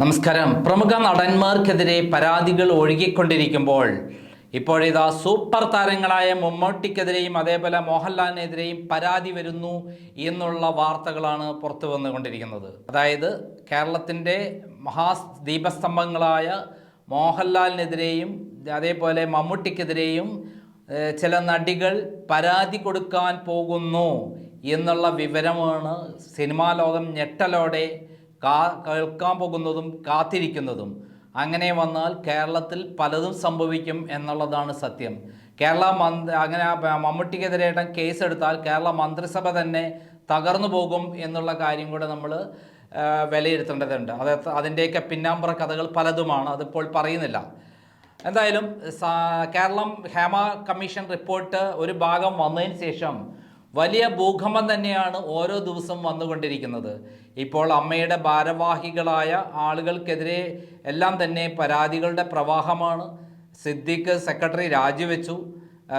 നമസ്കാരം. പ്രമുഖ നടന്മാർക്കെതിരെ പരാതികൾ ഒഴുകിക്കൊണ്ടിരിക്കുമ്പോൾ ഇപ്പോഴിതാ സൂപ്പർ താരങ്ങളായ മമ്മൂട്ടിക്കെതിരെയും അതേപോലെ മോഹൻലാലിനെതിരെയും പരാതി വരുന്നു എന്നുള്ള വാർത്തകളാണ് പുറത്തു വന്നുകൊണ്ടിരിക്കുന്നത്. അതായത് കേരളത്തിന്റെ മഹാ ദീപസ്തംഭങ്ങളായ മോഹൻലാലിനെതിരെയും അതേപോലെ മമ്മൂട്ടിക്കെതിരെയും ചില നടികൾ പരാതി കൊടുക്കാൻ പോകുന്നു എന്നുള്ള വിവരമാണ് സിനിമാ ലോകം ഞെട്ടലോടെ കാ കേൾക്കാൻ പോകുന്നതും കാത്തിരിക്കുന്നതും. അങ്ങനെ വന്നാൽ കേരളത്തിൽ പലതും സംഭവിക്കും എന്നുള്ളതാണ് സത്യം. കേരള മന്ത്രി അങ്ങനെ മമ്മൂട്ടിക്കെതിരെ മമ്മൂട്ടിക്കെതിരായിട്ട് കേസ് എടുത്താൽ കേരള മന്ത്രിസഭ തന്നെ തകർന്നു പോകും എന്നുള്ള കാര്യം കൂടെ നമ്മൾ വിലയിരുത്തേണ്ടതുണ്ട്. അത് അതിന്റെയൊക്കെ പിന്നാമ്പുറ കഥകൾ പലതുമാണ്. അതിപ്പോൾ പറയുന്നില്ല. എന്തായാലും കേരളം ഹേമ കമ്മീഷൻ റിപ്പോർട്ട് ഒരു ഭാഗം വന്നതിന് ശേഷം വലിയ ഭൂകമ്പം തന്നെയാണ് ഓരോ ദിവസം വന്നുകൊണ്ടിരിക്കുന്നത്. ഇപ്പോൾ അമ്മയുടെ ഭാരവാഹികളായ ആളുകൾക്കെതിരെ എല്ലാം തന്നെ പരാതികളുടെ പ്രവാഹമാണ്. സിദ്ദിഖ് സെക്രട്ടറി രാജിവെച്ചു.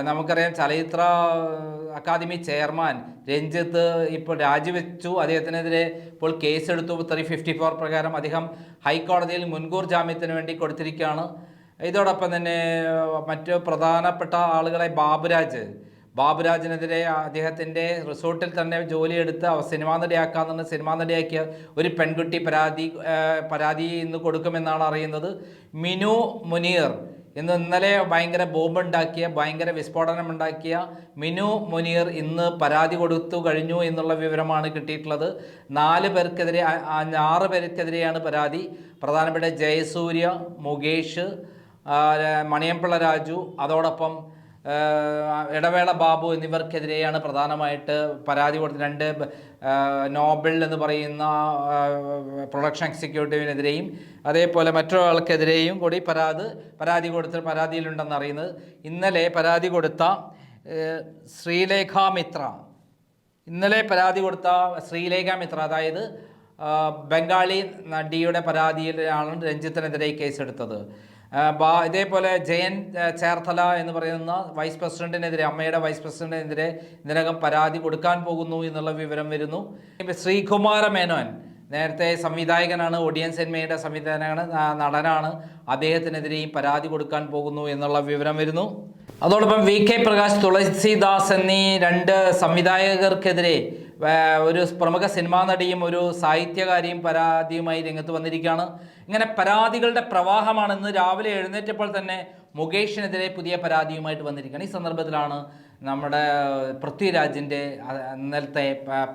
നമുക്കറിയാം ചലച്ചിത്ര അക്കാദമി ചെയർമാൻ രഞ്ജിത്ത് ഇപ്പോൾ രാജിവെച്ചു. അദ്ദേഹത്തിനെതിരെ ഇപ്പോൾ കേസെടുത്തു. ത്രീ ഫിഫ്റ്റി ഫോർ പ്രകാരം അദ്ദേഹം ഹൈക്കോടതിയിൽ മുൻകൂർ ജാമ്യത്തിന് വേണ്ടി കൊടുത്തിരിക്കുകയാണ്. ഇതോടൊപ്പം തന്നെ മറ്റ് പ്രധാനപ്പെട്ട ആളുകളെ ബാബുരാജ് ബാബുരാജിനെതിരെ അദ്ദേഹത്തിന്റെ റിസോർട്ടിൽ തന്നെ ജോലിയെടുത്ത് അവ സിനിമാ നടിയാക്കാമെന്ന് സിനിമാ നടിയാക്കിയ ഒരു പെൺകുട്ടി പരാതി പരാതി ഇന്ന് കൊടുക്കുമെന്നാണ് അറിയുന്നത്. മിനു മുനീർ. ഇന്ന് ഇന്നലെ ഭയങ്കര ബോംബുണ്ടാക്കിയ ഭയങ്കര വിസ്ഫോടനമുണ്ടാക്കിയ മിനു മുനീർ ഇന്ന് പരാതി കൊടുത്തു കഴിഞ്ഞു എന്നുള്ള വിവരമാണ് കിട്ടിയിട്ടുള്ളത്. നാല് പേർക്കെതിരെ ആറ് പേർക്കെതിരെയാണ് പരാതി. പ്രധാനപ്പെട്ട ജയസൂര്യ മുകേഷ് മണിയമ്പിള്ള രാജു അതോടൊപ്പം ഇടവേള ബാബു എന്നിവർക്കെതിരെയാണ് പ്രധാനമായിട്ട് പരാതി കൊടുത്ത രണ്ട് നോബൽ എന്ന് പറയുന്ന പ്രൊഡക്ഷൻ എക്സിക്യൂട്ടീവിനെതിരെയും അതേപോലെ മറ്റൊരാൾക്കെതിരെയും കൂടി പരാതി പരാതി കൊടുത്ത് പരാതിയിലുണ്ടെന്ന് അറിയുന്നത്. ഇന്നലെ പരാതി കൊടുത്ത ശ്രീലേഖ മിത്ര. ഇന്നലെ പരാതി കൊടുത്ത ശ്രീലേഖ മിത്ര അതായത് ബംഗാളി നടിയുടെ പരാതിയിലാണ് രഞ്ജിത്തിനെതിരെ കേസെടുത്തത്. ഇതേപോലെ ജയൻ ചേർത്തല എന്ന് പറയുന്ന വൈസ് പ്രസിഡന്റിനെതിരെ അമ്മയുടെ വൈസ് പ്രസിഡന്റിനെതിരെ ഇതിനകം പരാതി കൊടുക്കാൻ പോകുന്നു എന്നുള്ള വിവരം വരുന്നു. ശ്രീകുമാര മേനോൻ നേരത്തെ സംവിധായകനാണ് ഒടിയൻ സിനിമയുടെ സംവിധായകനാണ് നടനാണ്. അദ്ദേഹത്തിനെതിരെയും പരാതി കൊടുക്കാൻ പോകുന്നു എന്നുള്ള വിവരം വരുന്നു. അതോടൊപ്പം വി കെ പ്രകാശ് തുളസിദാസ് എന്നീ രണ്ട് സംവിധായകർക്കെതിരെ ഒരു പ്രമുഖ സിനിമാ നടിയും ഒരു സാഹിത്യകാരിയും പരാതിയുമായി രംഗത്ത് വന്നിരിക്കുകയാണ്. ഇങ്ങനെ പരാതികളുടെ പ്രവാഹമാണെന്ന് രാവിലെ എഴുന്നേറ്റപ്പോൾ തന്നെ മുകേഷിനെതിരെ പുതിയ പരാതിയുമായിട്ട് വന്നിരിക്കുകയാണ്. ഈ സന്ദർഭത്തിലാണ് നമ്മുടെ പൃഥ്വിരാജിന്റെ ഇന്നലത്തെ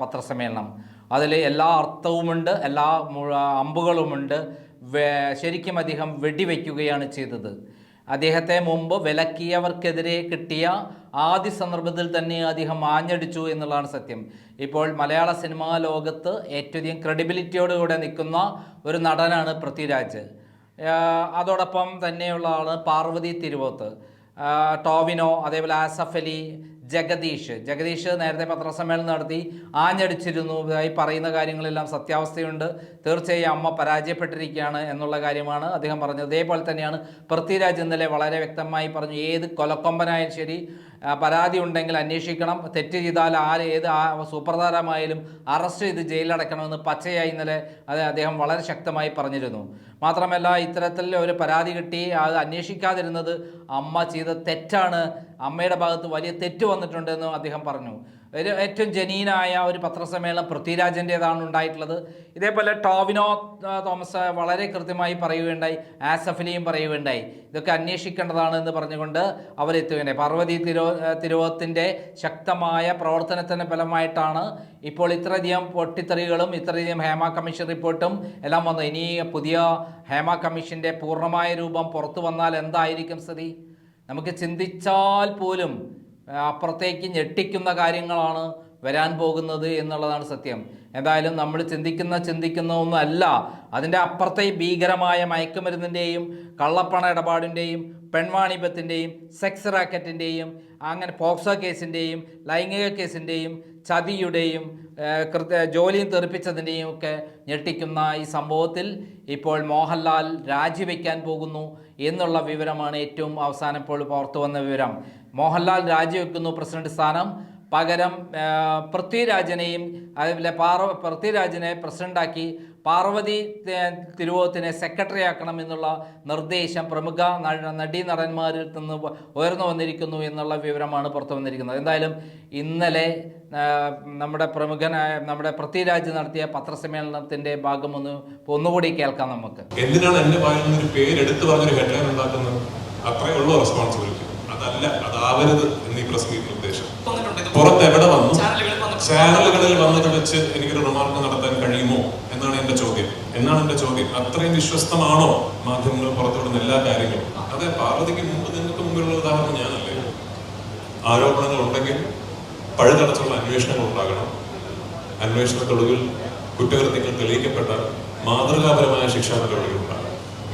പത്രസമ്മേളനം. അതിൽ എല്ലാ അർത്ഥവുമുണ്ട് എല്ലാ അമ്പുകളുമുണ്ട്. ശരിക്കും അധികം വെടിവെക്കുകയാണ് ചെയ്തത്. അദ്ദേഹത്തെ മുമ്പ് വിലക്കിയവർക്കെതിരെ കിട്ടിയ ആദ്യ സന്ദർഭത്തിൽ തന്നെ അദ്ദേഹം ആഞ്ഞടിച്ചു എന്നുള്ളതാണ് സത്യം. ഇപ്പോൾ മലയാള സിനിമാ ലോകത്ത് ഏറ്റവും ക്രെഡിബിലിറ്റിയോടുകൂടെ നിൽക്കുന്ന ഒരു നടനാണ് പൃഥ്വിരാജ്. അതോടൊപ്പം തന്നെയുള്ള ആൾ പാർവതി തിരുവോത്ത്. ടോവിനോ അതേപോലെ ആസഫലി ജഗദീഷ്. ജഗദീഷ് നേരത്തെ പത്രസമ്മേളനം നടത്തി ആഞ്ഞടിച്ചിരുന്നു. ഈ പറയുന്ന കാര്യങ്ങളെല്ലാം സത്യാവസ്ഥയുണ്ട്. തീർച്ചയായും അമ്മ പരാജയപ്പെട്ടിരിക്കുകയാണ് എന്നുള്ള കാര്യമാണ് അദ്ദേഹം പറഞ്ഞത്. അതേപോലെ തന്നെയാണ് പൃഥ്വിരാജ് ഇന്നലെ വളരെ വ്യക്തമായി പറഞ്ഞു ഏത് കൊലക്കൊമ്പനായാലും ശരി പരാതി ഉണ്ടെങ്കിൽ അന്വേഷിക്കണം. തെറ്റ് ചെയ്താൽ ആര് ഏത് സൂപ്രധാരമായാലും അറസ്റ്റ് ചെയ്ത് ജയിലിലടക്കണമെന്ന് പച്ചയായി ഇന്നലെ അത് അദ്ദേഹം വളരെ ശക്തമായി പറഞ്ഞിരുന്നു. മാത്രമല്ല ഇത്തരത്തിൽ ഒരു പരാതി കിട്ടി അത് അന്വേഷിക്കാതിരുന്നത് അമ്മ ചെയ്ത തെറ്റാണ് അമ്മയുടെ ഭാഗത്ത് വലിയ തെറ്റ് വന്നിട്ടുണ്ടെന്ന് അദ്ദേഹം പറഞ്ഞു. ഒരു ഏറ്റവും ജനീനായ ഒരു പത്രസമ്മേളനം പൃഥ്വിരാജന്റേതാണ് ഉണ്ടായിട്ടുള്ളത്. ഇതേപോലെ ടോവിനോ തോമസ് വളരെ കൃത്യമായി പറയുകയുണ്ടായി. ആസഫലിയും പറയുകയുണ്ടായി. ഇതൊക്കെ അന്വേഷിക്കേണ്ടതാണ് എന്ന് പറഞ്ഞുകൊണ്ട് അവരെത്തുകയുണ്ടായി. പാർവതി തിരോ തിരുവോത്തിന്റെ ശക്തമായ പ്രവർത്തനത്തിന്റെ ഫലമായിട്ടാണ് ഇപ്പോൾ ഇത്രയധികം പൊട്ടിത്തെറികളും ഇത്രയധികം ഹേമ കമ്മീഷൻ റിപ്പോർട്ടും എല്ലാം വന്നു ഇനി പുതിയ ഹേമ കമ്മീഷന്റെ പൂർണമായ രൂപം പുറത്തു വന്നാൽ എന്തായിരിക്കും സ്ഥിതി? നമുക്ക് ചിന്തിച്ചാൽ പോലും അപ്പുറത്തേക്ക് ഞെട്ടിക്കുന്ന കാര്യങ്ങളാണ് വരാൻ പോകുന്നത് എന്നുള്ളതാണ് സത്യം. എന്തായാലും നമ്മൾ ചിന്തിക്കുന്ന ചിന്തിക്കുന്ന ഒന്നല്ല അതിന്റെ അപ്പുറത്തെ ഭീകരമായ മയക്കുമരുന്നിന്റെയും കള്ളപ്പണ ഇടപാടിന്റെയും പെൺവാണിഭത്തിന്റെയും സെക്സ് റാക്കറ്റിന്റെയും അങ്ങനെ പോക്സോ കേസിന്റെയും ലൈംഗിക കേസിന്റെയും ചതിയുടെയും കൃത്യ ജോലിയും തെറിപ്പിച്ചതിന്റെയും ഒക്കെ ഞെട്ടിക്കുന്ന ഈ സംഭവത്തിൽ ഇപ്പോൾ മോഹൻലാൽ രാജിവെക്കാൻ പോകുന്നു. എന്നുള്ള വിവരമാണ് ഏറ്റവും അവസാനം ഇപ്പോൾ പുറത്തു വന്ന വിവരം. മോഹൻലാൽ രാജിവെക്കുന്നു പ്രസിഡന്റ് സ്ഥാനം. പകരം പൃഥ്വിരാജനെയും അതുപോലെ പാർവ പൃഥ്വിരാജനെ പ്രസിഡന്റാക്കി പാർവതി തിരുവോത്തിനെ സെക്രട്ടറി ആക്കണം എന്നുള്ള നിർദ്ദേശം പ്രമുഖ നടി നടീ നടന്മാരിൽ നിന്ന് ഉയർന്നു വന്നിരിക്കുന്നു എന്നുള്ള വിവരമാണ് പുറത്തു വന്നിരിക്കുന്നത്. എന്തായാലും ഇന്നലെ നമ്മുടെ പ്രമുഖനായ നമ്മുടെ പൃഥ്വിരാജ് നടത്തിയ പത്രസമ്മേളനത്തിന്റെ ഭാഗം ഒന്ന് ഒന്നുകൂടി കേൾക്കാം നമുക്ക്. എന്തിനാണ് എന്റെ വായിൽ നിന്ന് ഒരു പേര് എടുത്തു പറഞ്ഞൊരു ഹെഡ്ലൈൻ ഉണ്ടാക്കുന്നത്? അത്രേ ഉള്ളൂ റെസ്പോൺസിബിലിറ്റി അതല്ല അതാവരുത് എന്ന് പ്രസ് പുറത്ത് എവിടെ വന്നു? ചാനലുകളിൽ വന്നിട്ട് വെച്ച് എനിക്കൊരു റിമാർക്ക് നടത്താൻ കഴിയുമോ? എന്നാണ് എന്റെ ചോദ്യം. എന്നാണ് എന്റെ ചോദ്യം? അത്രയും വിശ്വസ്തമാണോ മാധ്യമങ്ങൾ പുറത്തുവിടുന്ന എല്ലാ കാര്യങ്ങളും? അതെ പാർവതിക്ക് മുമ്പ് നിങ്ങൾക്ക് മുമ്പിലുള്ള ഉദാഹരണം ഞാനല്ലേ? ആരോപണങ്ങൾ ഉണ്ടെങ്കിൽ പഴുതടച്ചുള്ള അന്വേഷണങ്ങൾ ഉണ്ടാകണം. അന്വേഷണത്തൊടുവിൽ കുറ്റകൃത്യങ്ങൾ തെളിയിക്കപ്പെട്ടാൽ മാതൃകാപരമായ ശിക്ഷാ നടപടികൾ ഉണ്ടാകും.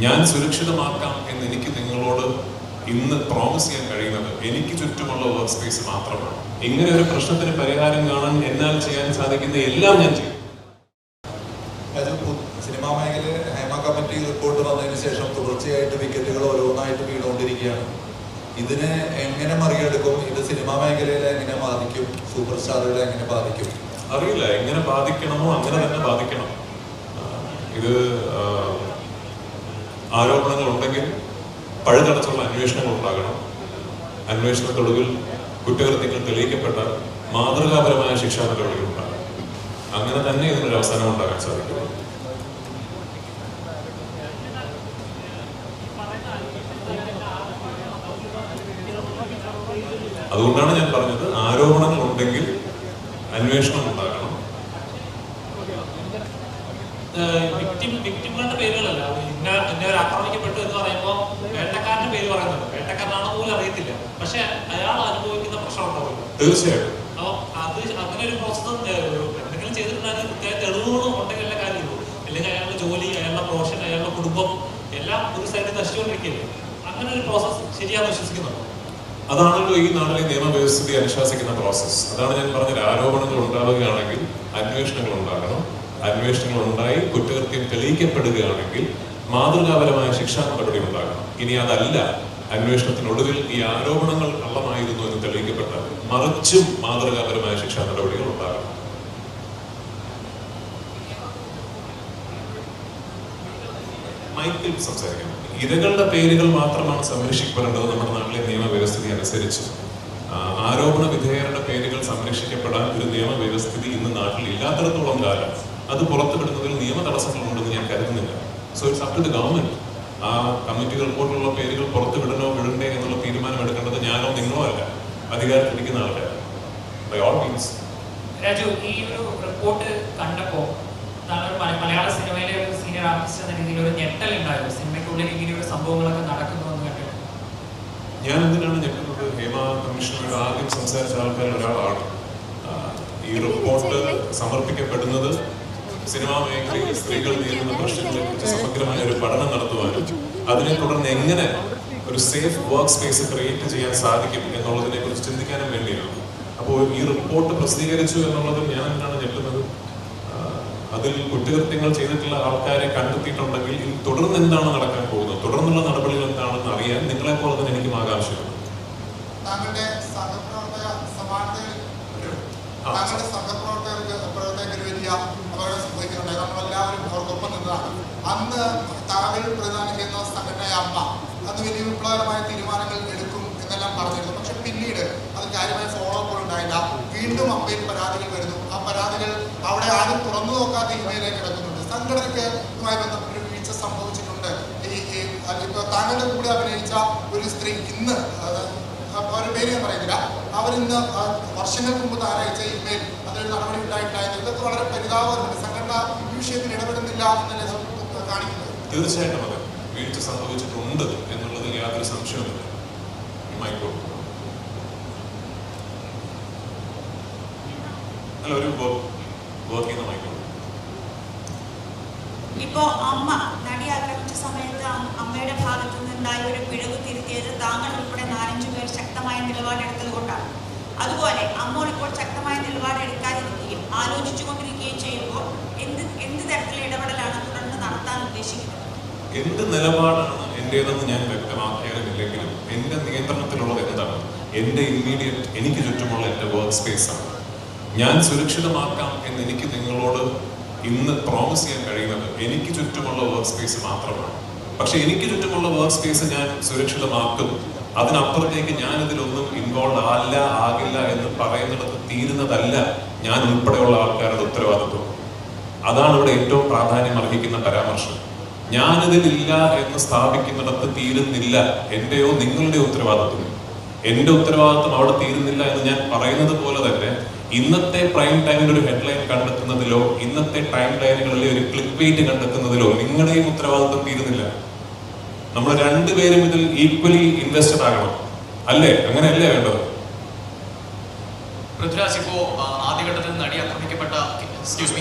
ഞാൻ സുരക്ഷിതമാക്കാം എന്ന് എനിക്ക് നിങ്ങളോട് ഇന്ന് പ്രോമിസ് ചെയ്യാൻ കഴിയുന്നത് എനിക്ക് ചുറ്റുമുള്ള വർക്ക് സ്പേസ് മാത്രമാണ്. ഇങ്ങനെ ഒരു പ്രശ്നത്തിന് പരിഹാരം കാണാൻ എന്നാൽ ചെയ്യാൻ സാധിക്കുന്ന എല്ലാം ഞാൻ ചെയ്യും. സിനിമാ മേഖലയിൽ ഹേമ കമ്മിറ്റി റിപ്പോർട്ട് വന്നതിന് ശേഷം തുടർച്ചയായിട്ട് വിക്കറ്റുകൾ ഓരോന്നായിട്ട് വീണുകൊണ്ടിരിക്കുകയാണ്. ഇതിനെ എങ്ങനെ മറികടക്കും? ഇത് സിനിമാ മേഖലയിലെ എങ്ങനെ ബാധിക്കും? സൂപ്പർ സ്റ്റാറുകളെ എങ്ങനെ ബാധിക്കും? അറിയില്ല എങ്ങനെ ബാധിക്കണമോ അങ്ങനെ തന്നെ ബാധിക്കണം. ഇത് ആരോപണങ്ങൾ ഉണ്ടെങ്കിൽ പഴുതടച്ചുള്ള അന്വേഷണങ്ങൾ ഉണ്ടാകണം അന്വേഷണത്തൊടുവിൽ കുറ്റകൃത്യങ്ങൾ തെളിയിക്കപ്പെട്ട മാതൃകാപരമായ ശിക്ഷാ നടപടികൾ ഉണ്ടാകണം അങ്ങനെ തന്നെ ഇതിനൊരു അവസാനം ഉണ്ടാകാൻ സാധിക്കും. അതുകൊണ്ടാണ് ഞാൻ പറഞ്ഞത് ആരോപണങ്ങൾ ഉണ്ടെങ്കിൽ അന്വേഷണം ഉണ്ടാകണം വിക്ടിം വിക്ടിമുകളുടെ പേരുകളല്ല ഇന്ന ഇന്ന ഒരു ആക്രമിക്കപ്പെട്ടു എന്ന് പറയുമ്പോൾ വേട്ടക്കാരന്റെ പേര് പറയുന്നുണ്ട് വേട്ടക്കാരനാണോ പോലും അറിയത്തില്ല പക്ഷെ അയാൾ അനുഭവിക്കുന്ന പ്രശ്നം ഉണ്ടാവില്ല തീർച്ചയായിട്ടും. അപ്പോൾ അത് അങ്ങനെ ഒരു പ്രോസസ് എന്തെങ്കിലും ചെയ്തിട്ടുണ്ടെങ്കിൽ കൃത്യമായ തെളിവുകളും ഉണ്ടെങ്കിലല്ല കാര്യമുള്ളൂ. അല്ലെങ്കിൽ അയാളുടെ ജോലി അയാളുടെ പ്രൊഫഷൻ അയാളുടെ കുടുംബം എല്ലാം ഒരു സൈഡിൽ നശിച്ചുകൊണ്ടിരിക്കുകയല്ലേ. അങ്ങനെ ഒരു പ്രോസസ് ശരിയാണെന്ന് വിശ്വസിക്കുന്നുണ്ടോ? അതാണല്ലോ ഈ നാട്ടിലെ നിയമവ്യവസ്ഥിതി അനുശാസിക്കുന്ന പ്രോസസ്സ് അതാണ് ഞാൻ പറഞ്ഞത്. ആരോപണങ്ങൾ ഉണ്ടാവുകയാണെങ്കിൽ അന്വേഷണങ്ങൾ ഉണ്ടാകണം. അന്വേഷണങ്ങൾ ഉണ്ടായി കുറ്റകൃത്യം തെളിയിക്കപ്പെടുകയാണെങ്കിൽ മാതൃകാപരമായ ശിക്ഷാ നടപടി ഉണ്ടാകണം. ഇനി അതല്ല. അന്വേഷണത്തിനൊടുവിൽ ഈ ആരോപണങ്ങൾ കള്ളമായിരുന്നു എന്ന് തെളിയിക്കപ്പെട്ട മറിച്ചും മാതൃകാപരമായ ശിക്ഷാ നടപടികൾ ഉണ്ടാകണം. സംസാരിക്കണം ഇരകളുടെ പേരുകൾ മാത്രമാണ് സംരക്ഷിക്കപ്പെടേണ്ടത്. നമ്മുടെ നാട്ടിലെ നിയമവ്യവസ്ഥിതി അനുസരിച്ച് ആരോപണ വിധേയരുടെ പേരുകൾ സംരക്ഷിക്കപ്പെടാൻ ഒരു നിയമവ്യവസ്ഥിതി ഇന്ന് നാട്ടിൽ ഇല്ലാത്തിടത്തോളം കാലം. അത് പുറത്തുവിടുന്നതിൽ നിയമ തടസ്സങ്ങളുണ്ടെന്ന് ഞാൻ കരുതുന്നില്ല. So it's up to the government ആ കമ്മിറ്റി റിപ്പോർട്ടിലുള്ള പേരുകൾ പുറത്ത് വിടണോ വിടണ്ടേ എന്നുള്ള തീരുമാനം എടുക്കേണ്ടത് ഞാനോ നിങ്ങളോ അല്ല. അധികാരത്തിരിക്കുന്ന ആൾക്കാരാണ് ബൈ ഓൾ മീൻസ് രാജു ഈ ഒരു റിപ്പോർട്ട് കണ്ടപ്പോ മലയാള സിനിമയിലെ ഒരു സീനിയർ ആർട്ടിസ്റ്റ് എന്ന രീതിയിൽ ഒരു ഞെട്ടൽ ഉണ്ടായിരുന്നു. സിനിമയ്ക്കുള്ളിൽ ഇങ്ങനെയൊരു സംഭവങ്ങളൊക്കെ നടക്കുന്നു എന്ന് കണ്ടിട്ട്. ഞാൻ എന്തിനാണ് ഞെട്ടുന്നത്? ഹേമ കമ്മീഷണറുടെ ആദ്യം സംസാരിച്ച ആൾക്കാരിൽ ഒരാളാണ്. ഈ റിപ്പോർട്ട് സമർപ്പിക്കപ്പെടുന്നത് സിനിമാ മേഖലയിൽ സ്ത്രീകൾ നേരിടുന്ന പ്രശ്നങ്ങളെ കുറിച്ച് സമഗ്രമായ ഒരു പഠനം നടത്തുവാനും അതിനെ തുടർന്ന് എങ്ങനെ ഒരു സേഫ് വർക്ക് സ്പേസ് ക്രിയേറ്റ് ചെയ്യാൻ സാധിക്കും എന്നുള്ളതിനെ കുറിച്ച് ചിന്തിക്കാനും വേണ്ടിയാണ്. അപ്പോൾ ഈ റിപ്പോർട്ട് പ്രസിദ്ധീകരിച്ചു എന്നുള്ളത് ഞാൻ എന്താണ് ഞെട്ടുന്നത്. അതിൽ കുറ്റകൃത്യങ്ങൾ ചെയ്തിട്ടുള്ള ആൾക്കാരെ കണ്ടെത്തിയിട്ടുണ്ടെങ്കിൽ തുടർന്ന് എന്താണ് നടക്കാൻ പോകുന്നത്? തുടർന്നുള്ള നടപടികൾ എന്താണെന്ന് അറിയാൻ നിങ്ങളെ പോലെ തന്നെ എനിക്കും ആകാംക്ഷയുണ്ട്. താങ്കളുടെ സഹപ്രവർത്തക. താങ്കളുടെ സഹപ്രവർത്തകർക്ക് നിന്നതാണ് അന്ന് താങ്കൾ പ്രധാനം ചെയ്യുന്ന സംഘടനയായ അമ്മ അന്ന് വലിയ വിപ്ലവകരമായ തീരുമാനങ്ങൾ എടുക്കും എന്നെല്ലാം പറഞ്ഞിരുന്നു. പക്ഷെ പിന്നീട് അത് കാര്യമായ ഫോളോ അപ്പ് ഉണ്ടായില്ല. വീണ്ടും അമ്മയിൽ പരാതികൾ വരുന്നു. ആ പരാതികൾ അവിടെ ആരും തുറന്നു നോക്കാത്ത ഇമയിലേക്ക് കിടക്കുന്നുണ്ട്. സംഘടനയ്ക്ക് ഇതുമായി ബന്ധപ്പെട്ട് വീഴ്ച സംഭവിച്ചിട്ടുണ്ട്. ഈ ഈ ഇപ്പൊ താങ്കളുടെ കൂടെ അഭിനയിച്ച ഒരു സ്ത്രീ ഇന്ന് അത് അവരുടെ പേര് ഞാൻ പറയുന്നില്ല. അവരിന്ന് വർഷങ്ങൾക്ക് മുമ്പ് താരയച്ച ഇമെയിൽ അതിലൊരു നടപടി ഉണ്ടായിട്ടില്ല ഇതൊക്കെ വളരെ പരിതാപകരമാണ്. സംഘടന ഈ വിഷയത്തിൽ ഇടപെടുന്നില്ല എന്നല്ലേ കാണിക്കുന്നത്? തീർച്ചയായിട്ടും അതെ. വീഴ്ച സംഭവിച്ചിട്ടുണ്ട് എന്നുള്ളതിൽ യാതൊരു സംശയവുമില്ല. മൈക്കോ അല്ല ഒരു വർക്ക് ചെയ്യുന്ന മൈക്കോ ഇപ്പോ അമ്മ നടി ആക്രമിച്ച സമയത്ത് അം- അമ്മയുടെ ഭാഗത്തു നിന്നുണ്ടായ ഒരു പിഴവ് തിരുത്തിയത് താങ്കൾ ഉൾപ്പെടെ നാലഞ്ചു പേർ ശക്തമായ നിലപാടെടുത്തത് കൊണ്ടാണ് അതുപോലെ അമ്മ ഇപ്പോൾ ശക്തമായ നിലപാടെടുക്കാതിരിക്കുകയും ആലോചിച്ചുകൊണ്ടിരിക്കുകയും ചെയ്യുമ്പോൾ എന്ത് എന്ത് തരത്തിലുള്ള ഇടപെടലാണ് തുടർന്ന് നടത്താൻ ഉദ്ദേശിക്കുന്നത് എന്ത് നിലപാടാണ് എന്റേതെന്ന് ഞാൻ വ്യക്തമാക്കിയാലുമില്ലെങ്കിലും എന്റെ നിയന്ത്രണത്തിലുള്ളത് എന്താണ്? എന്റെ ഇമ്മീഡിയറ്റ് എനിക്ക് ചുറ്റുമുള്ള എന്റെ വർക്ക് ആണ്. ഞാൻ സുരക്ഷിതമാക്കാം എന്ന് എനിക്ക് നിങ്ങളോട് ഇന്ന് പ്രോമിസ് ചെയ്യാൻ കഴിയുന്നത് എനിക്ക് ചുറ്റുമുള്ള വർക്ക് സ്പേസ് മാത്രമാണ്. പക്ഷെ എനിക്ക് ചുറ്റുമുള്ള വർക്ക് സ്പേസ് ഞാൻ സുരക്ഷിതമാക്കും. അതിനപ്പുറത്തേക്ക് ഞാൻ ഇതിലൊന്നും ഇൻവോൾവ് ആല്ല ആകില്ല എന്ന് പറയുന്നിടത്ത് തീരുന്നതല്ല ഞാൻ ഉൾപ്പെടെയുള്ള ആൾക്കാരുടെ ഉത്തരവാദിത്വം. അതാണ് ഇവിടെ ഏറ്റവും പ്രാധാന്യം അർഹിക്കുന്ന പരാമർശം. ഞാനിതിലില്ല എന്ന് സ്ഥാപിക്കുന്നിടത്ത് തീരുന്നില്ല എന്റെയോ നിങ്ങളുടെ ഉത്തരവാദിത്വം. എന്റെ ഉത്തരവാദിത്വം അവിടെ തീരുന്നില്ല എന്ന് ഞാൻ പറയുന്നത് പോലെ തന്നെ ഇന്നത്തെ പ്രൈം ടൈമിൽ ഒരു ഹെഡ്ലൈൻ കണ്ടെത്തുന്നതിലോ ഇന്നത്തെ ടൈം ലൈനുകളിലെ ഒരു ക്ലിക്ക് വെയിറ്റ് കണ്ടെത്തുന്നതിലോ നിങ്ങളുടെയും ഉത്തരവാദിത്വം തീരുന്നില്ല. നമ്മൾ രണ്ടുപേരും ഇതിൽ ഈക്വലി ഇൻവെസ്റ്റഡ് ആകണം. അല്ലേ? അങ്ങനെയല്ലേ വേണ്ടത്? പൃഥ്വിരാജ് ഇപ്പോ ആദ്യഘട്ടത്തിൽ നടി ആക്രമിക്കപ്പെട്ട എക്സ്ക്യൂസ് മീ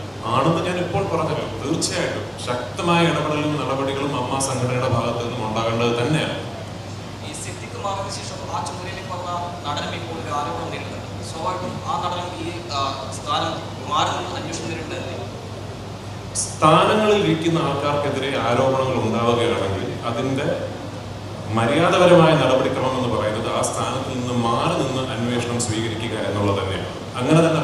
ആണെന്ന് ഞാൻ ഇപ്പോൾ പറഞ്ഞല്ലോ. തീർച്ചയായിട്ടും ശക്തമായ ഇടപെടലും നടപടികളും അമ്മ സംഘടനയുടെ ഭാഗത്ത് നിന്നും ഉണ്ടാകേണ്ടത് തന്നെയാണ്. ഈ സിദ്ധിക്ക് മാറിയ ശേഷം ആ ചുമതലയിൽ പറഞ്ഞ നടനം ഇപ്പോൾ ഒരു ആരോപണം നേരിടുന്നത് സ്വാഭാവികം ആ നടനം ഈ സ്ഥാനം മാറി നിന്ന് അന്വേഷണം നേരിടുന്നതല്ലേ സ്ഥാനങ്ങളിൽ ഇരിക്കുന്ന ആൾക്കാർക്കെതിരെ ആരോപണങ്ങൾ ഉണ്ടാവുകയാണെങ്കിൽ അതിന്റെ മര്യാദപരമായ നടപടിക്രമം എന്ന് പറയുന്നത് ആ സ്ഥാനത്ത് നിന്ന് മാറി നിന്ന് അന്വേഷണം സ്വീകരിക്കുക എന്നുള്ളത് തന്നെയാണ്. അങ്ങനെ തന്നെ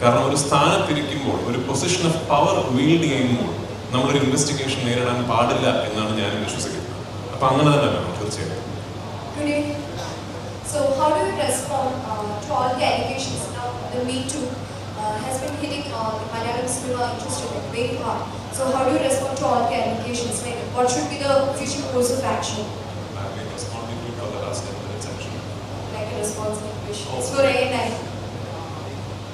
കാരണം ഒരു സ്ഥാനത്തിരിക്കുമ്പോൾ ഒരു പൊസിഷൻ ഓഫ് പവർ വീൽഡ് ചെയ്യുമ്പോൾ നമ്മളൊരു ഇൻവെസ്റ്റിഗേഷൻ നേരിടാൻ പാടില്ല എന്നാണ് ഞാൻ വിശ്വസിക്കുന്നത്. അപ്പൊ അങ്ങനെ തന്നെ വേണം തീർച്ചയായിട്ടും. Okay. Let's go right now.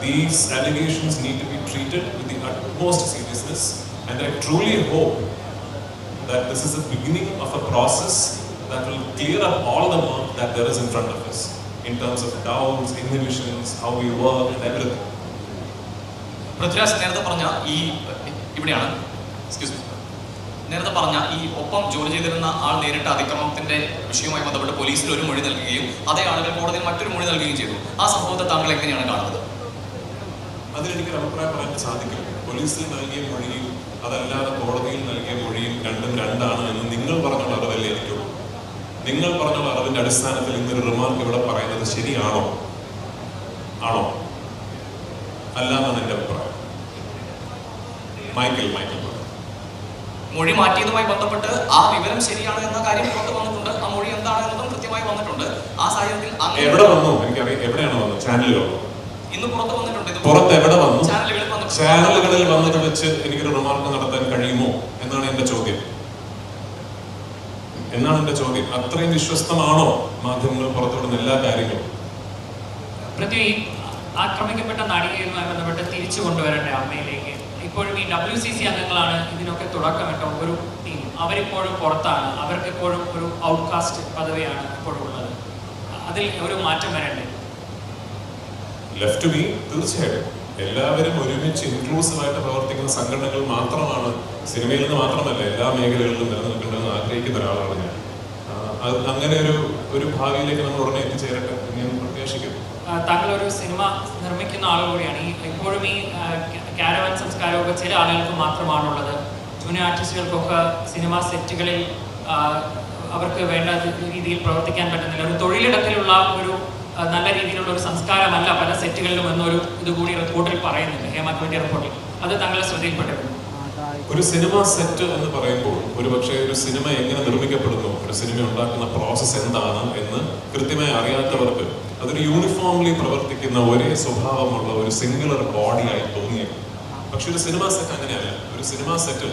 these allegations need to be treated with the utmost seriousness, and I truly hope that this is the beginning of a process that will clear up all the work that there is in front of us in terms of doubts, inhibitions, how we work, and everything. Prithviraj നേരത്തെ പറഞ്ഞ ഈ ഇവിടെയാണ് excuse me നേരത്തെ പറഞ്ഞ ഈ ഒപ്പം ജോലി ചെയ്തിരുന്ന ആൾ നേരിട്ട അതിക്രമത്തിന്റെ വിഷയവുമായി ബന്ധപ്പെട്ട് പോലീസിൽ ഒരു മൊഴി നൽകുകയും അതേ ആളുകൾ കോടതിയിൽ മറ്റൊരു മൊഴി നൽകുകയും ചെയ്തു ആ സംഭവത്തെ താങ്കൾ എങ്ങനെയാണ് കാണുന്നത് അതിലെനിക്ക് ഒരു അഭിപ്രായം പറയാൻ സാധിക്കും പോലീസിൽ നൽകിയ മൊഴിയും അതല്ലാതെ കോടതിയിൽ നൽകിയ മൊഴിയും രണ്ടും രണ്ടാണ് എന്ന് നിങ്ങൾ പറഞ്ഞുള്ള അറിവല്ലേ എനിക്കുള്ളൂ നിങ്ങൾ പറഞ്ഞുള്ള അറിവിന്റെ അടിസ്ഥാനത്തിൽ ഇന്നൊരു റിമാർക്ക് ഇവിടെ പറയുന്നത് ശരിയാണോ? ആണോ? അല്ല എന്നാണ് എന്റെ അഭിപ്രായം. Michael Michael. മൊഴി മാറ്റിയതുമായി ബന്ധപ്പെട്ട് ആ വിവരം ശരിയാണ് എന്ന കാര്യം പുറത്ത് വന്നിട്ടുണ്ട്. ആ മൊഴി എന്താണ് എന്നതും കൃത്യമായി വന്നിട്ടുണ്ട്. ആ സാഹചര്യത്തിൽ എവിടെ വന്നു? എനിക്കറിയാം. എവിടെയാണ് വന്നത്? ഇന്ന് പുറത്ത് എവിടെ വന്നു? ചാനലുകളിൽ വന്നിട്ട് വെച്ച് എനിക്കൊരു റിമാർക്ക് നടത്താൻ കഴിയുമോ എന്നാണ് എന്റെ ചോദ്യം. എന്നാണ് എന്റെ ചോദ്യം? അത്രയും വിശ്വസ്തമാണോ മാധ്യമങ്ങൾ പുറത്തുവിടുന്ന എല്ലാ കാര്യങ്ങളും? ആക്രമിക്കപ്പെട്ട നടികയുമായി ബന്ധപ്പെട്ട് തിരിച്ചു കൊണ്ടുവരേണ്ട അമ്മയിലേക്ക്? ഇപ്പോഴും ഈ ഡബ്ല്യു സി സി അംഗങ്ങളാണ് ഇതിനൊക്കെ തുടക്കമിട്ട ഒരു ടീം അവരിപ്പോഴും പുറത്താണ്. അവർക്ക് ഇപ്പോഴും ഒരു ഔട്ട്കാസ്റ്റ് പദവിയാണ് ഇപ്പോഴും ഉള്ളത്. അതിൽ ഒരു മാറ്റം വരണ്ടേ? ലെഫ്റ്റ് ബി തീർച്ചയായിട്ടും. എല്ലാവരും ഒരുമിച്ച് ഇൻക്ലൂസീവ് ആയിട്ട് പ്രവർത്തിക്കുന്ന സംഘടനകൾ മാത്രമാണ് സിനിമയിൽ നിന്ന് മാത്രമല്ല എല്ലാ മേഖലകളിലും നിലനിൽക്കേണ്ടതെന്ന് ആഗ്രഹിക്കുന്ന ഒരാളാണ് ഞാൻ. അത് അങ്ങനെ ഒരു ഒരു ഭാവിയിലേക്ക് നമ്മൾ ഉടനെ എത്തിച്ചേരട്ടെ ഞാൻ പ്രത്യാശിക്കുന്നു. താങ്കൾ ഒരു സിനിമ നിർമ്മിക്കുന്ന ആൾ കൂടിയാണ്. ഈ ഇപ്പോഴും ഈ കാരവൻ സംസ്കാരമൊക്കെ ചില ആളുകൾക്ക് മാത്രമാണുള്ളത്. ജൂനിയർ ആർട്ടിസ്റ്റുകൾക്കൊക്കെ സിനിമ സെറ്റുകളിൽ അവർക്ക് വേണ്ട രീതിയിൽ പ്രവർത്തിക്കാൻ പറ്റുന്നില്ല. ഒരു തൊഴിലിടത്തിലുള്ള ഒരു നല്ല രീതിയിലുള്ള ഒരു സംസ്കാരമല്ല പല സെറ്റുകളിലും എന്നൊരു ഇതുകൂടി റിപ്പോർട്ടിൽ പറയുന്നുണ്ട്. ഹേമ കമ്മിറ്റി റിപ്പോർട്ടിൽ അത് താങ്കളെ ശ്രദ്ധയിൽപ്പെട്ടിരുന്നു. ഒരു സിനിമ സെറ്റ് എന്ന് പറയുമ്പോൾ ഒരു പക്ഷേ ഒരു സിനിമ എങ്ങനെ നിർമ്മിക്കപ്പെടുന്നു ഒരു സിനിമ ഉണ്ടാക്കുന്ന പ്രോസസ്സ് എന്താണ് എന്ന് കൃത്യമായി അറിയാത്തവർക്ക് അതൊരു യൂണിഫോംലി പ്രവർത്തിക്കുന്ന ഒരേ സ്വഭാവമുള്ള ഒരു സിംഗുലർ ബോഡിയായി തോന്നിയേക്കും. പക്ഷെ ഒരു സിനിമ സെറ്റ് അങ്ങനെയല്ല. ഒരു സിനിമ സെറ്റിൽ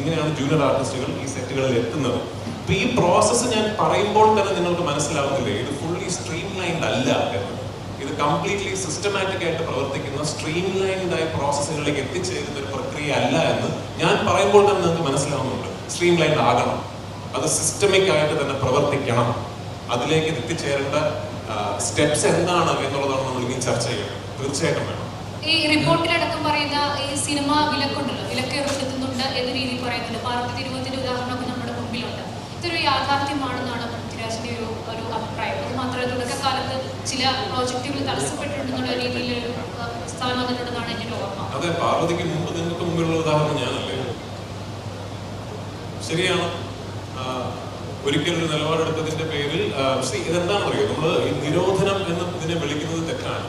ഇങ്ങനെയാണ് ജൂനിയർ ആർട്ടിസ്റ്റുകൾ ഈ സെറ്റുകളിൽ എത്തുന്നത്? അപ്പൊ ഈ പ്രോസസ്സ് ഞാൻ പറയുമ്പോൾ തന്നെ നിങ്ങൾക്ക് മനസ്സിലാവുന്നില്ലേ ഇത് ഫുള്ളി സ്ട്രീം ലൈൻഡ് അല്ല എന്ന് ഇത് കംപ്ലീറ്റ്ലി സിസ്റ്റമാറ്റിക് ആയിട്ട് പ്രവർത്തിക്കുന്ന സ്ട്രീം ലൈൻഡ് ആയ പ്രോസസ്സുകളിലേക്ക് എത്തിച്ചേരുന്ന ഒരു പ്രക്രിയ അല്ല എന്ന് ഞാൻ പറയുമ്പോൾ തന്നെ നിങ്ങൾക്ക് മനസ്സിലാവുന്നുണ്ട്. സ്ട്രീം ലൈൻഡ് ആകണം. അത് സിസ്റ്റമിക് ആയിട്ട് തന്നെ പ്രവർത്തിക്കണം. അതിലേക്ക് എത്തിച്ചേരേണ്ട സ്റ്റെപ്സ് എന്താണ് എന്നുള്ളതാണ് നമ്മൾ ഇനി ചർച്ച ചെയ്യുന്നത് തീർച്ചയായിട്ടും ഈ റിപ്പോർട്ടിലടക്കം പറയുന്ന ഈ സിനിമ വിലക്കുണ്ടല്ലോ? വിലക്ക് ഏർപ്പെടുത്തുന്നുണ്ട് എന്ന രീതിയിൽ പറയുന്നുണ്ട്. പാർട്ടി തിരുവത്തിന്റെ ഉദാഹരണമൊക്കെ നമ്മുടെ മുമ്പിലുണ്ട്. ഇതൊരു യാഥാർത്ഥ്യമാണെന്നാണ് പൃഥ്വിരാജിന്റെ ഒരു ഒരു അഭിപ്രായം. അത് മാത്രമല്ല തുടക്കകാലത്ത് ചില പ്രോജക്റ്റുകൾ തടസ്സപ്പെട്ടിട്ടുണ്ടെന്നുള്ള രീതിയിൽ സ്ഥാനം വന്നിട്ടുണ്ടെന്നാണ് എന്റെ ഓർമ്മ. അതെ പാർവതിക്ക് മുമ്പ് നിങ്ങൾക്ക് മുമ്പിലുള്ള ഉദാഹരണം ഞാനല്ലേ? ശരിയാണ്. ആ, ഒരിക്കൽ ഒരു നിലപാടെടുത്തതിന്റെ പേരിൽ ഇതെന്താണെന്നറിയോ? നമ്മൾ ഈ നിരോധനം എന്ന് ഇതിനെ വിളിക്കുന്നത് തെറ്റാണ്.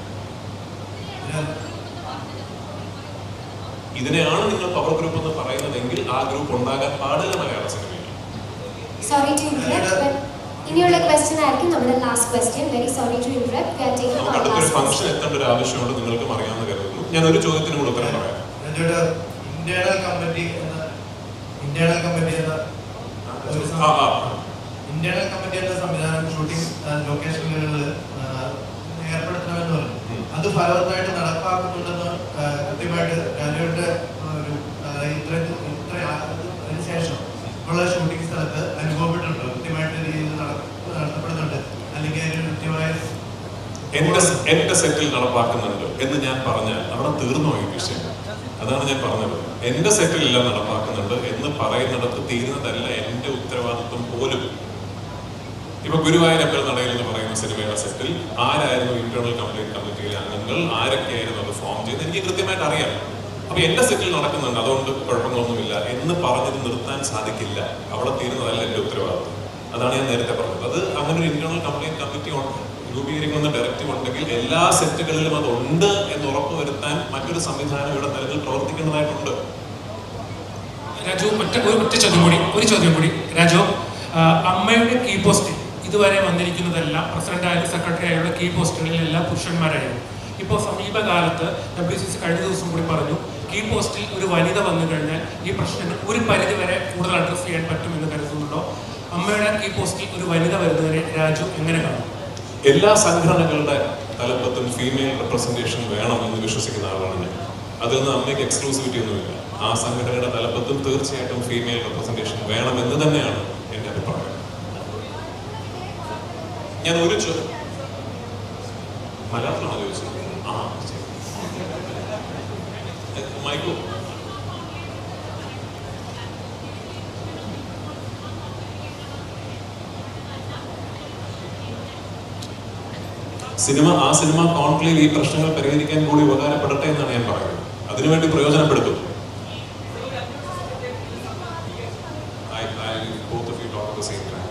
ഇതിനെയാണ് നിങ്ങൾ പവർ ഗ്രൂപ്പ് എന്ന് പറയുന്നതെങ്കിൽ ആ ഗ്രൂപ്പ് ഉണ്ടാകാൻ പാടില്ല മലയാള സിനിമയിൽ to interrupt, ഇനിയുള്ള ക്വസ്റ്റ്യൻ ആയിരിക്കും നമ്മുടെ last question very sorry to interrupt we are taking നമുക്ക് അവർ അടുത്തൊരു ലാസ്റ്റ് ഫംഗ്ഷൻ എത്തേണ്ട ഒരു ആവശ്യമുണ്ട് നിങ്ങൾക്കും അറിയാമെന്ന് കരുതുന്നു ഞാൻ ഒരു ചോദ്യത്തിന് കൂടെ ഉത്തരം പറയാം. ഇന്റേണൽ കമ്മിറ്റി എന്ന ഇന്റേണൽ കമ്മിറ്റി എന്ന ആ ആ. ഇന്റേണൽ കമ്മിറ്റി എന്ന സംവിധാനം ഷൂട്ടിംഗ് ലൊക്കേഷനുകളിൽ ഏർപ്പെടുത്തണമെന്ന് പറഞ്ഞു. അത് ഫലവത്തായിട്ട് നടപ്പാക്കുന്നുണ്ടെന്ന് ആ, കൃത്യമായിട്ട് രാജുവിന്റെ ഒരു ഇത്രയും ഇത്ര ശേഷം ഉള്ള ഷൂട്ടിംഗ് സ്ഥലത്ത് അനുഭവപ്പെട്ടിട്ടുണ്ടോ? കൃത്യമായിട്ട് രീതിയിൽ നട- നടത്തപ്പെടുന്നുണ്ട്. അല്ലെങ്കിൽ അതിന് കൃത്യമായ എന്റെ സെറ്റിൽ നടപ്പാക്കുന്നുണ്ട് എന്ന് ഞാൻ പറഞ്ഞാൽ അവിടെ തീർന്നു ഈ വിഷയം അതാണ് ഞാൻ പറഞ്ഞത്. എന്റെ സെറ്റിൽ എല്ലാം നടപ്പാക്കുന്നുണ്ട് എന്ന് പറയുന്നിടത്ത് തീരുന്നതല്ല എന്റെ ഉത്തരവാദിത്വം പോലും. ഇപ്പൊ ഗുരുവായൂരപ്പൽ നടയിൽ എന്ന് പറയുന്ന സിനിമയുടെ സെറ്റിൽ ആരായിരുന്നു ഇന്റേണൽ കംപ്ലൈന്റ് കമ്മിറ്റിയിലെ അംഗങ്ങൾ? ആരൊക്കെയായിരുന്നു അത് ഫോം ചെയ്ത് എനിക്ക് കൃത്യമായിട്ട് അറിയാം. അപ്പൊ എന്റെ സെറ്റിൽ നടക്കുന്നുണ്ട്. അതുകൊണ്ട് കുഴപ്പങ്ങളൊന്നുമില്ല. എന്ന് പറഞ്ഞത് നിർത്താൻ സാധിക്കില്ല. അവിടെ തീരുന്നതല്ല എന്റെ ഉത്തരവാദിത്വം. അതാണ് ഞാൻ നേരത്തെ പറഞ്ഞത്. അത് അങ്ങനെ ഒരു ഇന്റേണൽ കംപ്ലൈന്റ് കമ്മിറ്റി ഉണ്ട്. രൂപീകരിക്കുന്ന ഡയറക്റ്റീവ് ഉണ്ടെങ്കിൽ എല്ലാ സെറ്റുകളിലും അത് ഉണ്ട് എന്ന് ഉറപ്പുവരുത്താൻ മറ്റൊരു സംവിധാനം ഇവിടെ നിലവിൽ പ്രവർത്തിക്കേണ്ടതായിട്ടുണ്ട്. രാജു ഒറ്റ ഒരു ഒറ്റ ചോദ്യം കൂടി. ഒരു ചോദ്യം കൂടി. രാജു അമ്മയുടെ കീ പോസ്റ്റ് ഇതുവരെ വന്നിരിക്കുന്നതെല്ലാം പ്രസിഡന്റ് ആയാലും സെക്രട്ടറി ആയാലും കീ പോസ്റ്റുകളിലെല്ലാം പുരുഷന്മാരായിരുന്നു. ഇപ്പോൾ സമീപകാലത്ത് ഡബ്ല്യു സി സി കഴിഞ്ഞ ദിവസം കൂടി പറഞ്ഞു കീ പോസ്റ്റിൽ ഒരു വനിത വന്നു കഴിഞ്ഞാൽ ഈ പ്രശ്നങ്ങൾ ഒരു പരിധി വരെ കൂടുതൽ അഡ്രസ്സ് ചെയ്യാൻ പറ്റുമെന്ന് കരുതുന്നുണ്ടോ? അമ്മയുടെ കീ പോസ്റ്റിൽ ഒരു വനിത വരുന്നതിനെ രാജു എങ്ങനെ കാണും? എല്ലാ സംഘടനകളുടെ തലപ്പത്തും ഫീമെയിൽ റെപ്രസെന്റേഷൻ വേണമെന്ന് വിശ്വസിക്കുന്ന ആളാണ് ഞാൻ. അതിൽ നിന്ന് അമ്മയ്ക്ക് എക്സ്ക്ലൂസിവിറ്റി ഒന്നുമില്ല. ആ സംഘടനയുടെ തലപ്പത്തും തീർച്ചയായിട്ടും ഫീമെയിൽ റെപ്രസെന്റേഷൻ വേണമെന്ന് തന്നെയാണ് എന്റെ അഭിപ്രായം ഞാൻ ഒരു ചോദ്യം മലയാളത്തിലാണോ ചോദിച്ചത്? ആ. മൈക്കോ. സിനിമ ആ സിനിമ കോൺക്ലേവ് ഈ പ്രശ്നങ്ങൾ പരിഹരിക്കാൻ കൂടി ഉപകാരപ്പെടട്ടെ എന്നാണ് ഞാൻ പറയുന്നത്. അതിനുവേണ്ടി പ്രയോജനപ്പെടുത്തും I, I, both of you talk at the same time.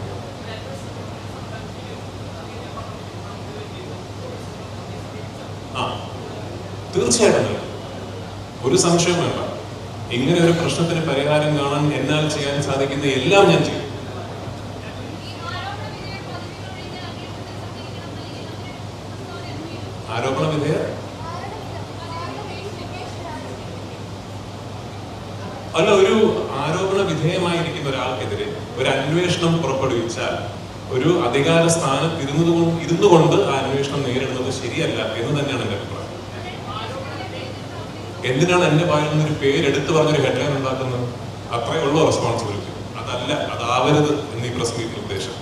തീർച്ചയായിട്ടും. ഒരു സംശയം വേണ്ട. ഇങ്ങനെ ഒരു പ്രശ്നത്തിന് പരിഹാരം കാണാൻ എന്നാൽ ചെയ്യാൻ സാധിക്കുന്ന എല്ലാം ഞാൻ ചെയ്യും. ആരോപണ വിധേയ അല്ല ഒരു ആരോപണ വിധേയമായിരിക്കുന്ന ഒരാൾക്കെതിരെ ഒരു അന്വേഷണം പുറപ്പെടുവിച്ചാൽ ഒരു അധികാര സ്ഥാനത്ത് ഇരുന്നത് ഇരുന്നുകൊണ്ട് ഇരുന്നു കൊണ്ട് ആ അന്വേഷണം നേരിടുന്നത് ശരിയല്ല എന്ന് തന്നെയാണ് എന്തിനാണ് എന്റെ വായിൽ നിന്നൊരു പേര് എടുത്തു പറഞ്ഞൊരു ഹെഡ്ലൈൻ ഉണ്ടാക്കുന്നത്? അത്രേ ഉള്ളൂ റെസ്പോൺസിബിലിറ്റി അതല്ല അതാവരുത് എന്ന് ഈ പ്രസ് മീറ്റിൽ ഉദ്ദേശം.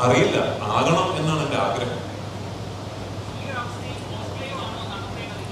അറിയില്ല. ആകണം എന്നാണ് എന്റെ ആഗ്രഹം.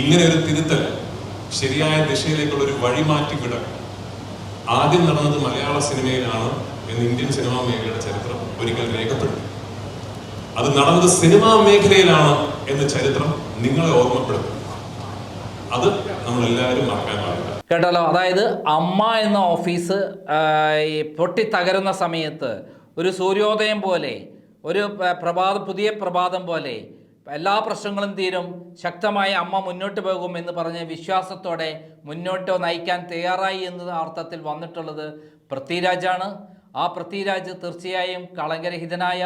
ഇങ്ങനെ ഒരു തിരുത്തൽ ശരിയായ ദിശയിലേക്കുള്ള ഒരു വഴിമാറ്റി വിടൽ ആദ്യം നടന്നത് മലയാള സിനിമയിലാണ് എന്ന് ഇന്ത്യൻ സിനിമാ മേഖലയുടെ ചരിത്രം ഒരിക്കൽ രേഖപ്പെടുത്തി. അത് നടന്നത് സിനിമാ മേഖലയിലാണ് എന്ന ചരിത്രം നിങ്ങളെ ഓർമ്മപ്പെടുത്തും. അത് നമ്മൾ എല്ലാവരും മറക്കാൻ പാടില്ല. കേട്ടല്ലോ അതായത് അമ്മ എന്ന ഓഫീസ് ഈ പൊട്ടിത്തകരുന്ന സമയത്ത് ഒരു സൂര്യോദയം പോലെ ഒരു പ്രഭാത പുതിയ പ്രഭാതം പോലെ എല്ലാ പ്രശ്നങ്ങളും തീരും. ശക്തമായ അമ്മ മുന്നോട്ട് പോകും എന്ന് പറഞ്ഞ് വിശ്വാസത്തോടെ മുന്നോട്ട് നയിക്കാൻ തയ്യാറായി എന്ന അർത്ഥത്തിൽ വന്നിട്ടുള്ളത് പൃഥ്വിരാജാണ്. ആ പൃഥ്വിരാജ് തീർച്ചയായും കളങ്കരഹിതനായ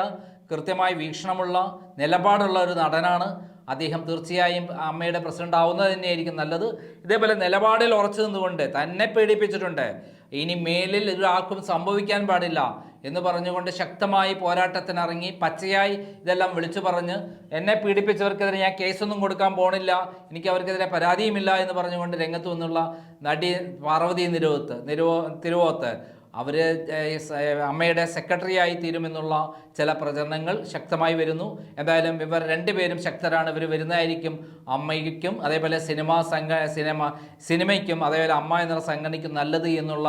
കൃത്യമായ വീക്ഷണമുള്ള നിലപാടുള്ള ഒരു നടനാണ്. അദ്ദേഹം തീർച്ചയായും അമ്മയുടെ പ്രസിഡന്റ് ആവുന്നത് തന്നെയായിരിക്കും നല്ലത്. ഇതേപോലെ നിലപാടിൽ ഉറച്ചു നിന്നുകൊണ്ട് തന്നെ പേടിപ്പിച്ചിട്ടുണ്ട്. ഇനി മേലിൽ ഒരാൾക്കും സംഭവിക്കാൻ പാടില്ല എന്ന് പറഞ്ഞുകൊണ്ട് ശക്തമായി പോരാട്ടത്തിനിറങ്ങി പച്ചയായി ഇതെല്ലാം വിളിച്ചു പറഞ്ഞ് എന്നെ പീഡിപ്പിച്ചവർക്കെതിരെ ഞാൻ കേസൊന്നും കൊടുക്കാൻ പോണില്ല. എനിക്ക് അവർക്കെതിരെ പരാതിയുമില്ല എന്ന് പറഞ്ഞുകൊണ്ട് രംഗത്ത് വന്നുള്ള നടി പാർവതി നിരുവത്ത് നിരുവോ തിരുവോത്ത്. അവർ അമ്മയുടെ സെക്രട്ടറി ആയി തീരുമെന്നുള്ള ചില പ്രചരണങ്ങൾ ശക്തമായി വരുന്നു. എന്തായാലും ഇവർ രണ്ടുപേരും ശക്തരാണ്. ഇവർ വരുന്നതായിരിക്കും അമ്മയ്ക്കും അതേപോലെ സിനിമ സംഘ സിനിമ സിനിമയ്ക്കും അതേപോലെ അമ്മ എന്നുള്ള സംഘടനയ്ക്കും നല്ലത് എന്നുള്ള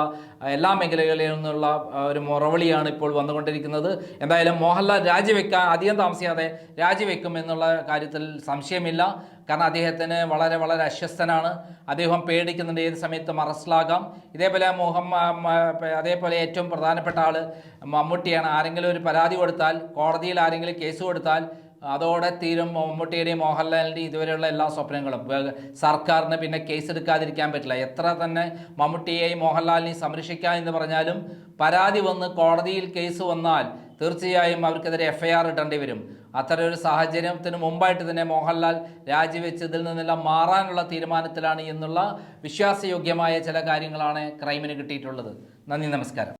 എല്ലാ മേഖലകളിൽ നിന്നുള്ള ഒരു മുറവിളിയാണ് ഇപ്പോൾ വന്നുകൊണ്ടിരിക്കുന്നത്. എന്തായാലും മോഹൻലാൽ രാജിവെക്കാൻ അധികം താമസിയാതെ രാജിവെക്കും എന്നുള്ള കാര്യത്തിൽ സംശയമില്ല. കാരണം അദ്ദേഹത്തിന് വളരെ വളരെ അസ്വസ്ഥനാണ് അദ്ദേഹം പേടിക്കുന്നുണ്ട് ഏത് സമയത്തും അറസ്റ്റിലാകാം. ഇതേപോലെ മോഹം മ- മ- അതേപോലെ ഏറ്റവും പ്രധാനപ്പെട്ട ആൾ മമ്മൂട്ടിയാണ്. ആരെങ്കിലും ഒരു പരാതി കൊടുത്താൽ കോടതിയിൽ ആരെങ്കിലും കേസ് കൊടുത്താൽ അതോടെ തീരും മമ്മൂട്ടിയുടെയും മോഹൻലാലിന്റെയും ഇതുവരെയുള്ള എല്ലാ സ്വപ്നങ്ങളും. സർക്കാരിന് പിന്നെ കേസെടുക്കാതിരിക്കാൻ പറ്റില്ല. എത്ര തന്നെ മമ്മൂട്ടിയെയും മോഹൻലാലിനെയും സംരക്ഷിക്കാം എന്ന് പറഞ്ഞാലും പരാതി വന്ന് കോടതിയിൽ കേസ് വന്നാൽ തീർച്ചയായും അവർക്കെതിരെ എഫ്ഐആർ ഇടേണ്ടി വരും. അത്തരം ഒരു സാഹചര്യത്തിന് മുമ്പായിട്ട് തന്നെ മോഹൻലാൽ രാജിവെച്ചതിൽ നിന്നെല്ലാം മാറാനുള്ള തീരുമാനത്തിലാണ് എന്നുള്ള വിശ്വാസയോഗ്യമായ ചില കാര്യങ്ങളാണ് ക്രൈമിന് കിട്ടിയിട്ടുള്ളത്. നന്ദി നമസ്കാരം.